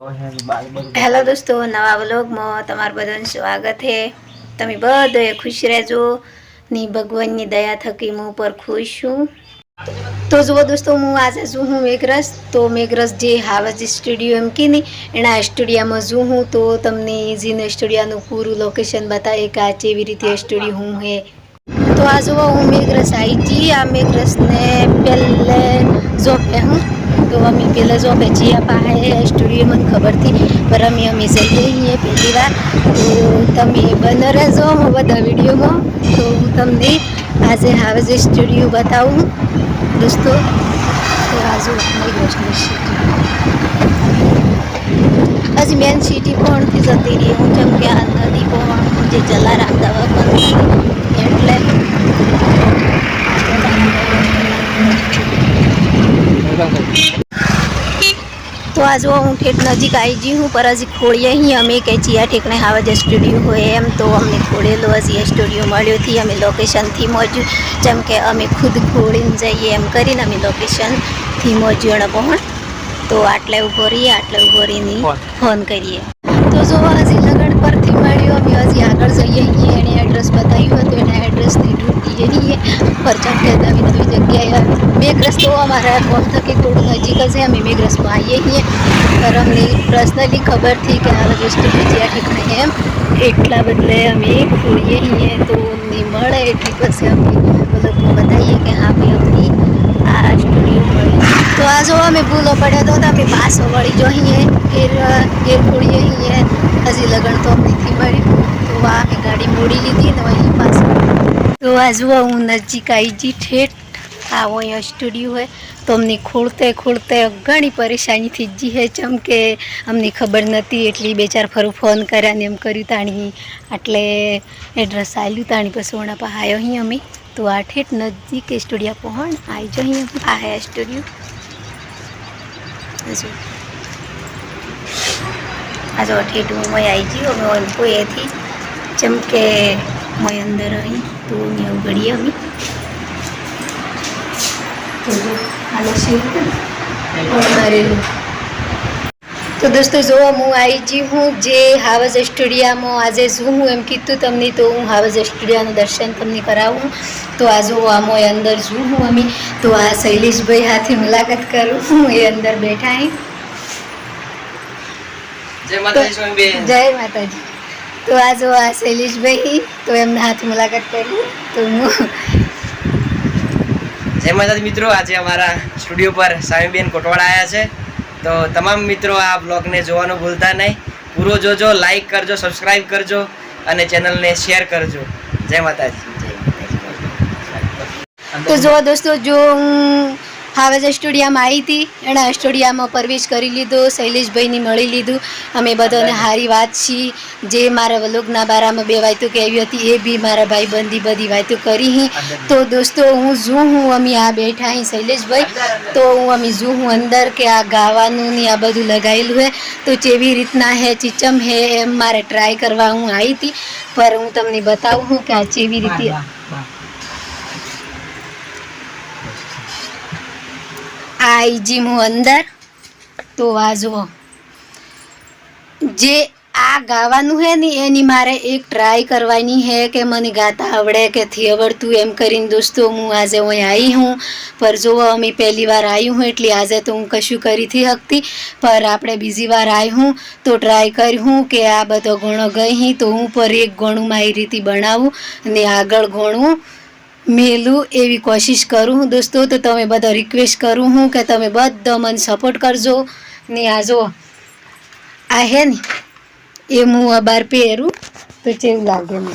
Hello દોસ્તો, નવા વ્લોગમાં તમારું બધાનું સ્વાગત છે. તમે બધે ખુશ રહેજો. ની ભગવાનની દયા થકી હું પર ખુશ છું. તો જુઓ દોસ્તો, હું આજે છું હું મેઘરસ તો મેઘરસ જે હાવજ સ્ટુડિયો એમ કે નહીં, એના સ્ટુડિયામાં જો હું. તો તમને જીને સ્ટુડિયાનું પૂરું લોકેશન બતાવે કે આ કેવી રીતે સ્ટુડિયો હું હે. તો આ જુઓ, હું મેઘરસ આવી જી આ મેઘરસને પહેલે જોપે હું. તો અમે પહેલાં જો પછી પાસે સ્ટુડિયો મને ખબર હતી પર અમે અમે જઈએ છીએ પહેલી વાર. તો તમે બને રહેજો હું બધા વિડીયોમાં તો હું તમને આજે હાવે જે સ્ટુડિયો બતાવું. દોસ્તો, તો આજુ ગયો સિટી હજી મેન સિટી કોણથી જતી રહી? હું જેમ કે આ નદી કોણ, જે જલારામ દવાખાનું. એટલે તો આ જો હું ઠેઠ નજીક આવી ગઈ હું પર હજી ખોળીએ અહીં. અમે કે ચિયા ઠેકણે આવા જે સ્ટુડિયો હોય એમ. તો અમને ખોળેલો હજી એ સ્ટુડિયો મળ્યો થી અમે લોકેશનથી મોજું જેમ કે અમે ખુદ ખોળીને જઈએ એમ કરીને અમે લોકેશનથી મોજણ પણ તો આટલે ઊભો રહીએ આટલે ઊભો રહીને ફોન. કરીએ. તો જો હજી લગન પરથી મળ્યો. અમે હજી આગળ જઈએ છીએ એણે એડ્રેસ બતાવ્યું હતું. એના એડ્રેસથી ઢૂંઢીએ છીએ કે નવી નવી જગ્યાએ મેઘરસ તો અમારા ગામ થકી થોડું નજીક જ છે અમે મેઘરસમાં આવીએ છીએ પર અમને પર્સનલી ખબર હતી કે આ વસ્તુ બીજી ઠીકને એમ એટલા બદલે અમે ખોલીએ છીએ તો અમને મળે એટલી પછી અમે મતલબ બતાવીએ કે હા ભાઈ અમને આ સ્ટુડિયો મળે તો આ જો અમે ભૂલો પડ્યો તો અમે પાછો વળી જોઈએ ઘેર ઘેર ખોડીએ છીએ હજી લગન તો અમનેથી મળ્યું તો આ અમે ગાડી મોડી લીધી ને અહીં પાછળ તો આ જુઓ હું નજીક આવી જી ઠેઠ આવો અહીંયા સ્ટુડિયો હોય, તો અમને ખોળતે ખોળતે ઘણી પરેશાની થઈ જી હે ચમ કે અમને ખબર નથી એટલી બે ચાર ફરું ફોન કર્યા ને એમ કર્યું તાણી. એટલે એડ્રેસ આવ્યું તાણી, પછી ઓણા પા આવ્યો અહીં અમે. તો આ ઠેઠ નજીક સ્ટુડિયો પહોંચ આવી જો અહીંયા આ સ્ટુડિયો હજુ આ જો. ઠેઠ હું આવી ગયો, અમે કોઈ એથી જેમ કે મોય અંદર અહીં, તો અહીંયા ઉગડીએ અમે. તો જો દોસ્તો જો હું આવી જી હું જે હાવસ સ્ટુડિયામાં આજે શું હું એમ કીધું તમને તો હું હાવજ સ્ટુડિયાનું દર્શન તમને કરાવું. તો આ જો એ અંદર છું હું અમે. તો આ શૈલેષભાઈ હાથે મુલાકાત કરું હું એ અંદર બેઠા અહીં જય માતાજી સ્વામીબેન જય માતાજી. તો આ જો આ શૈલેષભાઈ તો એમના હાથ મુલાકાત કરી. તો હું જય માતાજી મિત્રો, આજે અમારા સ્ટુડિયો પર સ્વામીબેન કોટવાડા આવ્યા છે. તો તમામ મિત્રો આ બ્લોગને જોવાનું ભૂલતા નહીં. પૂરો જોજો લાઈક કરજો સબસ્ક્રાઈબ કરજો અને ચેનલને શેર કરજો. જય માતાજી. તો જો દોસ્તો, જો હું હાવેજ સ્ટુડિયામાં આવી હતી એણે સ્ટુડિયામાં પ્રવેશ કરી લીધો શૈલેષભાઈને મળી લીધું. અમે બધાને સારી વાત છી. જે મારા વલોગના બારામાં બે વાતો કહેવી હતી એ બી મારા ભાઈ બંધી બધી વાયતો કરી હી. તો દોસ્તો હું જું હું અમે આ બેઠા અહીં શૈલેષભાઈ. તો હું અમે જું હું અંદર કે આ ગાવાનું ને આ બધું લગાવેલું હે. તો જેવી રીતના હે ચીચમ હે એમ મારે ટ્રાય કરવા હું આવી હતી. પર હું તમને બતાવું હું કે આ કેવી રીતે આઈ જી હું અંદર. તો આ જુઓ. જે આ ગાવાનું હે ને, એની મારે એક ટ્રાય કરવાની હે કે મને ગાતા આવડે કે થી આવડતું એમ કરીને દોસ્તો, હું આજે અહીં આવી હું. પર જોવો અમે પહેલી વાર આવી હું, એટલે આજે તો હું કશું કરી થી શકતી પર આપણે બીજી વાર આવી હું, તો ટ્રાય કરી હું કે આ બધો ગણો ગઈ તો હું પર એક ગણું મારી રીતે બનાવું અને આગળ ગણું. મેલું એવી કોશિશ કરું હું દોસ્તો, તો તમે બધા રિક્વેસ્ટ કરું હું કે તમે બધા મને સપોર્ટ કરજો. ને આ જો, આ હે ને, એ હું આ બાર પહેરું, તો કેવું લાગે એમ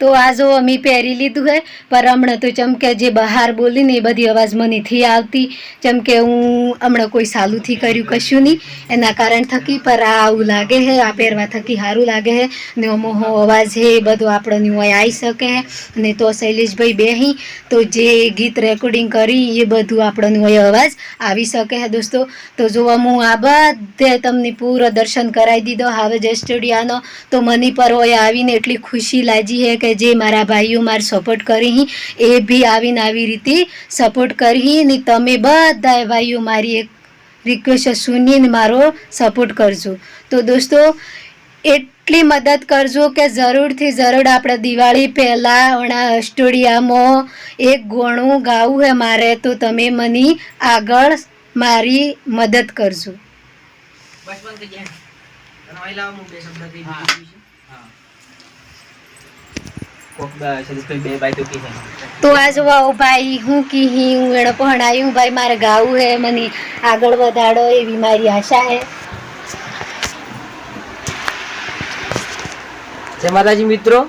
તો આ જો અમે પહેરી લીધું હે પર હમણાં તો ચમકે જે બહાર બોલીને એ બધી અવાજ મને નથી આવતી. ચમકે હું હમણાં કોઈ સાલુથી કર્યું કશું નહીં. એના કારણ થકી પર આ આવું લાગે હે, આ પહેરવા થકી સારું લાગે હે. ને અમોહો અવાજ હે, એ બધું આપણને હોય આવી શકે હે. અને તો શૈલેષભાઈ બેહી, તો જે ગીત રેકોર્ડિંગ કરી, એ બધું આપણને હોય અવાજ આવી શકે હે દોસ્તો. તો જોવા હું આ બધે તમને પૂરો દર્શન કરાવી દીધો. હવે જે સ્ટુડિયાનો તો મને પર હોય આવીને એટલી ખુશી લાગી હે કે જે મારા ભાઈઓ માર સપોર્ટ કરી હી એ બી આવીને આવી રીતે સપોર્ટ કરી હી ને તમે બધા ભાઈઓ મારી એક રિક્વેસ્ટ સુનીને મારો સપોર્ટ કરજો. તો દોસ્તો એટલી મદદ કરજો કે જરૂરથી જરૂર આપણે દિવાળી પહેલાં હમણાં સ્ટુડિયામાં એક ગોણું ગાવું હે મારે તો તમે મને આગળ મારી મદદ કરજો. બસ બંધ થઈ ગયા અને અહીં બે શબ્દ કહી હા. દીધું છે. કોક દ- શૈલેષભાઈ બે બાય તો આ જોવા ભાઈ હું કી હું એને ભણાયું ભાઈ મારે ગાવું હે મને આગળ વધાડો એવી મારી આશા હે. જય માતાજી મિત્રો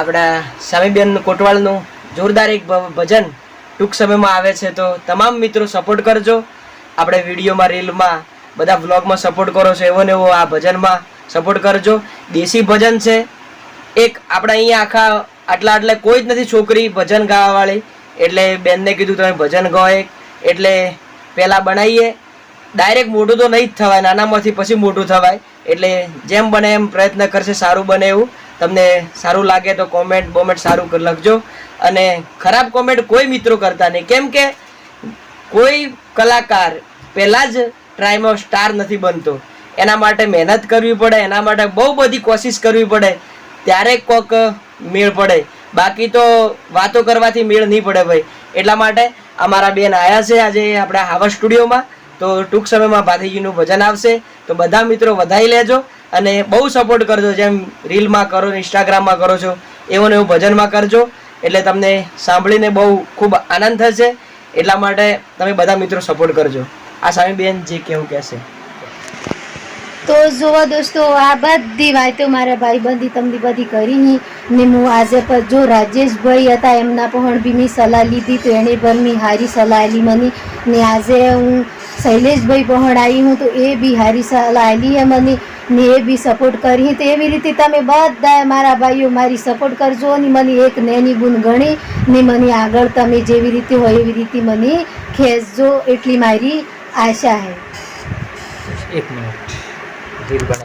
આપણા સ્વામીબેન કોટવાળનું જોરદાર એક ભજન ટૂંક સમયમાં આવે છે તો તમામ મિત્રો સપોર્ટ કરજો. આપણે વિડીયોમાં રીલમાં બધા વ્લોગમાં સપોર્ટ કરો છો એવો ને એવો આ ભજનમાં સપોર્ટ કરજો. દેશી ભજન છે એક આપણે અહીંયા આખા આટલા એટલે કોઈ જ નથી છોકરી ભજન ગાવાવાળી. એટલે બેનને કીધું તમે ભજન ગાઓ એક. એટલે પહેલાં બનાવીએ. ડાયરેક્ટ મોટું તો નહીં જ થવાય, નાનામાંથી પછી મોટું થવાય. એટલે જેમ બને એમ પ્રયત્ન કરશે, સારું બને એવું. તમને સારું લાગે તો કોમેન્ટ બોમેન્ટ સારું લખજો. અને ખરાબ કોમેન્ટ કોઈ મિત્રો કરતા નહીં. કેમ કે કોઈ કલાકાર પહેલાં જ ટ્રાયમાં સ્ટાર નથી બનતો. એના માટે મહેનત કરવી પડે, એના માટે બહુ બધી કોશિશ કરવી પડે. ત્યારે કોક મેળ પડે. બાકી તો વાતો કરવાથી મેળ નહીં પડે ભાઈ. એટલા માટે અમારા બેન આવ્યા છે આજે આપણા હાવા સ્ટુડિયોમાં. તો ટૂંક સમયમાં ભાથીજીનું ભજન આવશે. તો બધા મિત્રો વધાઈ લેજો અને બહુ સપોર્ટ કરજો જેમ રીલમાં કરો ઇન્સ્ટાગ્રામમાં કરો છો. એવું ને એવું ભજનમાં કરજો. એટલે તમને સાંભળીને બહુ ખૂબ આનંદ થશે. એટલા માટે તમે બધા મિત્રો સપોર્ટ કરજો. આ સામે બેન જે કેવું કહેશે. તો જુઓ દોસ્તો, આ બધી વાતો મારા ભાઈબંધી તમને બધી કરી હી ને હું આજે પર જો રાજેશભાઈ હતા, એમના પણ બી મેં સલાહ લીધી તો એણે પણ મેં હારી સલાહ આલી મને. ને આજે હું શૈલેષભાઈ પણ આવી હું તો એ બી હારી સલાહ આલી હે મને ને એ બી સપોર્ટ કરી. તો એવી રીતે તમે બધા મારા ભાઈઓ મારી સપોર્ટ કરજો અને મને એક નેની ગુણ ગણી ને મને આગળ તમે જેવી રીતે હોય એવી રીતે મને ખેંચજો એટલી મારી આશા હે. એક મિનિટ. રીલ બનાવી